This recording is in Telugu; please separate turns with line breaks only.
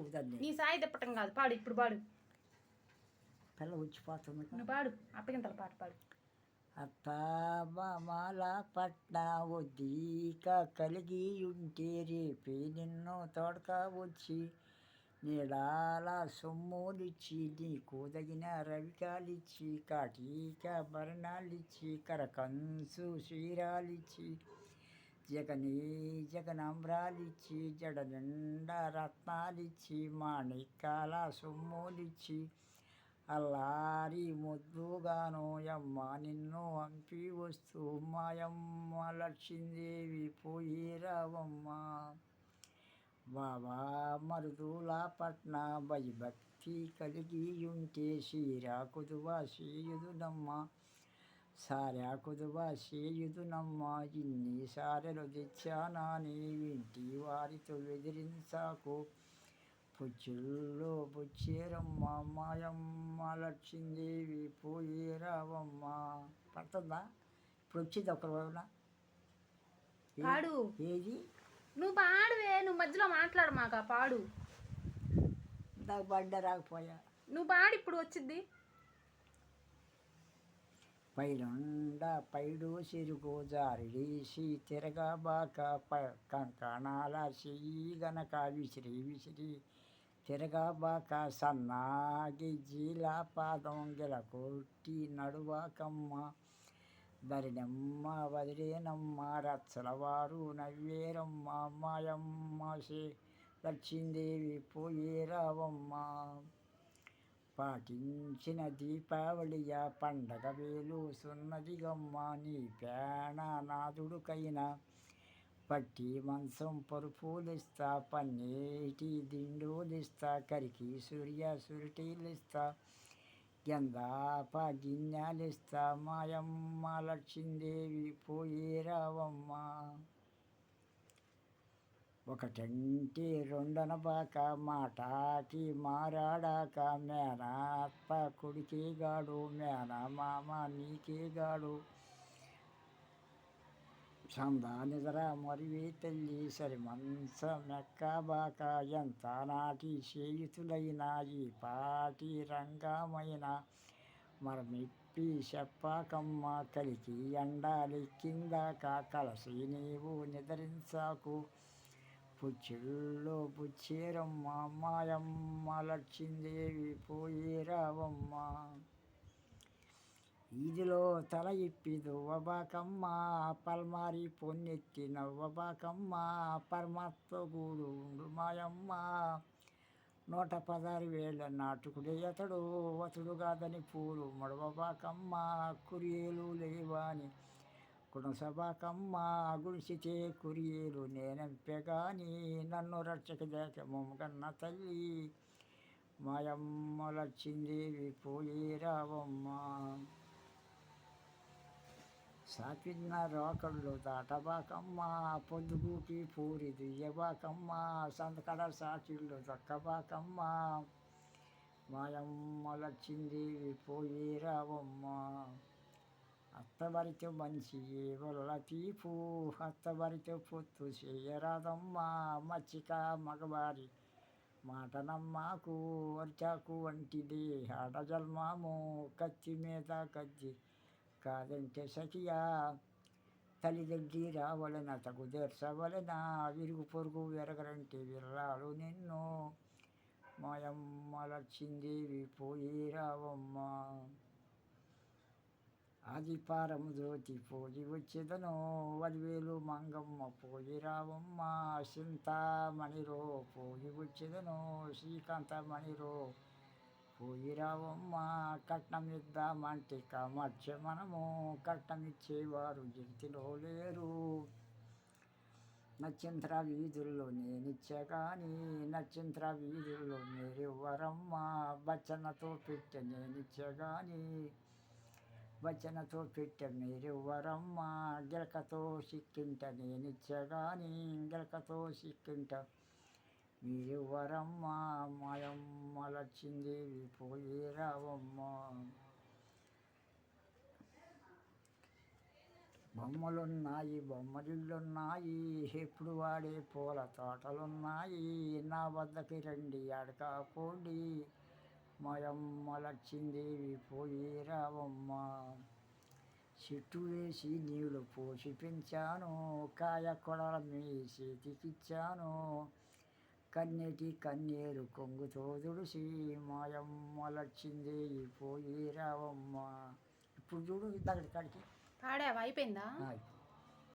ఊదండి
నీ సాయి తిప్పటం కాదు పాడు ఇప్పుడు పాడు.
పిల్ల వచ్చిపోతుంది
నువ్వు పాడు అప్పగింతల పాట పాడు
అత్తామాల పట్న ఒద్దీక కలిగి ఉంటే రేపే నిన్ను తోడక వచ్చి నీడాల సొమ్ములిచ్చి నీకు తగిన రవికాలిచ్చి కాటీక భరణాలిచ్చి కరకంసు శ్రీరాలిచ్చి జగనీ జగనాంబ్రాలిచ్చి జడ నిండా రత్నాలిచ్చి మాణిక్యాల సొమ్ములిచ్చి అల్లారి ముద్దుగాను యమ్మ నిన్ను అంపి వస్తూ మాయమ్మ లక్ష్మీదేవి పోయి రావమ్మ. బాబా మరుదుల పట్న భయభక్తి కలిగి ఉంటే శ్రీరా కుదువ శ్రీయుదునమ్మ. సారా కుదువ చేయుదునమ్మ ఇన్ని సారెలు తెచ్చానా నీ వింటి వారితో బెదిరించాకు పుచ్చుల్లో పుచ్చేరమ్మ మాయమ్మ లక్ష్మీదేవి పోయి రావమ్మ పడుతుందా? ఇప్పుడు వచ్చింది ఒక రోజున?
పాడు.
ఏది?
నువ్వు పాడువే నువ్వు మధ్యలో మాట్లాడు మాక పాడు.
నాకు బండ రాకపోయా?
నువ్వు పాడు ఇప్పుడు వచ్చింది
పైలుండ పైడు సిరుగు జారిడేసి తిరగబాక ప కంకణాల చెయ్యి గనక విసిరి విసిరి తిరగబాక సన్నాగి జీల పాదం గెల కొట్టి నడువాకమ్మ దరినమ్మ వదిలేనమ్మ రచ్చలవారు నవ్వేరమ్మ మాయమ్మ శ్రీ లక్ష్మీదేవి పోయే రావమ్మ పాటించిన దీపావళియ పండగ వేలు సున్నదిగమ్మ నీ పేణ నాదుడుకైన పట్టి మంచం పరుపులిస్తా పన్నీటి దిండోలిస్తా కరికి సూర్య సురిటీలిస్తా గంధాప గిన్నెలిస్తా మాయమ్మ లక్ష్మీదేవి పోయేరావమ్మ ఒకటంటి రెండనబాక మాటాకి మారాడాక మేనత్త కొడుకే గాడు మేన మామ నీకే గాడు చందా నిద్ర మరివే తల్లి సరి మంచ మెక్కబాక ఎంత నాటి చేయుతులైన ఈ పాటి రంగమైన? మరమిప్పి చెప్పాకమ్మ కలికి ఎండాలి కిందాక కలసి నీవు నిద్రించాకు. పుచ్చుల్లో పుచ్చేరమ్మ మాయమ్మ లక్ష్మీదేవి పోయి రావమ్మ. ఈదిలో తల ఇప్పి దువ్వబాకమ్మ పల్మారి పొన్నెత్తి నవ్వబాకమ్మ పరమాత్మ గూడు ఉండు మాయమ్మ. నూట పదహారు వేల నాటుకుడే అతడు అతడు కాదని పూలు మడవబాకమ్మ కురియలు లేవాని కుణసబాకమ్మ గుడిసితే కురియేలు నేనెంపెగాని నన్ను రక్షక దేకమ్మ తల్లి. మాయమ్మ లక్ష్మీదేవి పోయి రావమ్మ. సాకిన రోకళ్ళు దాటబాకమ్మ. పొద్దుగూటి పూరి దుయ్యబాకమ్మ. సంతకడ సాకిళ్ళు దక్కబాకమ్మ. మాయమ్మ లక్ష్మీదేవి అత్తవరితో మంచి వల్ల తీపు. అత్తబరితో పొత్తు చేయరాదమ్మా మచ్చిక మగవారి మాటనమ్మాకు వర్చాకు వంటిది. ఆడజల్మాము కత్తి మీద కత్తి కాదంటే సఖియా. తల్లిదండ్రి రావలన తగు దేర్చవలన విరుగు పొరుగు వెరగరంటే విర్రాలు నిన్ను. మాయమ్మ లక్ష్మీదేవి పోయి రావమ్మ. ఆదిపారము జ్యోతి పోయి వచ్చేదను వదివేలు మంగమ్మ పోయి రావమ్మ చింతామణిరో పోయి వచ్చేదను శ్రీకాంతమణిరో పోయి రావమ్మ. కట్నం ఇద్దామంటే కమర్చ మనము కట్నం ఇచ్చేవారు జగతిలో లేరు. నక్షత్ర వీధుల్లో నేనిచ్చా కానీ నక్షత్ర వీధుల్లో మీరెవ్వరమ్మ బచ్చనతో పెట్టె నేనిచ్చా కానీ వచనతో పెట్టె మీరెవ్వరమ్మ గిలకతో సిక్కింట. నేనిచ్చగాని గిలకతో సిక్కింట. మీరెవ్వరమ్మ మాయమ్మ లక్ష్మీదేవి పోయి రావమ్మ. బొమ్మలున్నాయి బొమ్మరిళ్ళున్నాయి ఎప్పుడు వాడే పూల తోటలున్నాయి. నా వద్దకి రండి అడకాపోండి మాయమ్మ లచ్చిందేవి పోయి రావమ్మ. చెట్టు వేసి నీళ్ళు పోసి పెంచాను కాయ కొడల మీ చేతికిచ్చాను కన్నెటి కన్నీరు కొంగుతో తుడిసి మాయమ్మ లచ్చిందేవి పోయి రావమ్మ. ఇప్పుడు చూడు దగ్గర కాడికి
పాడావా? అయిపోయిందా.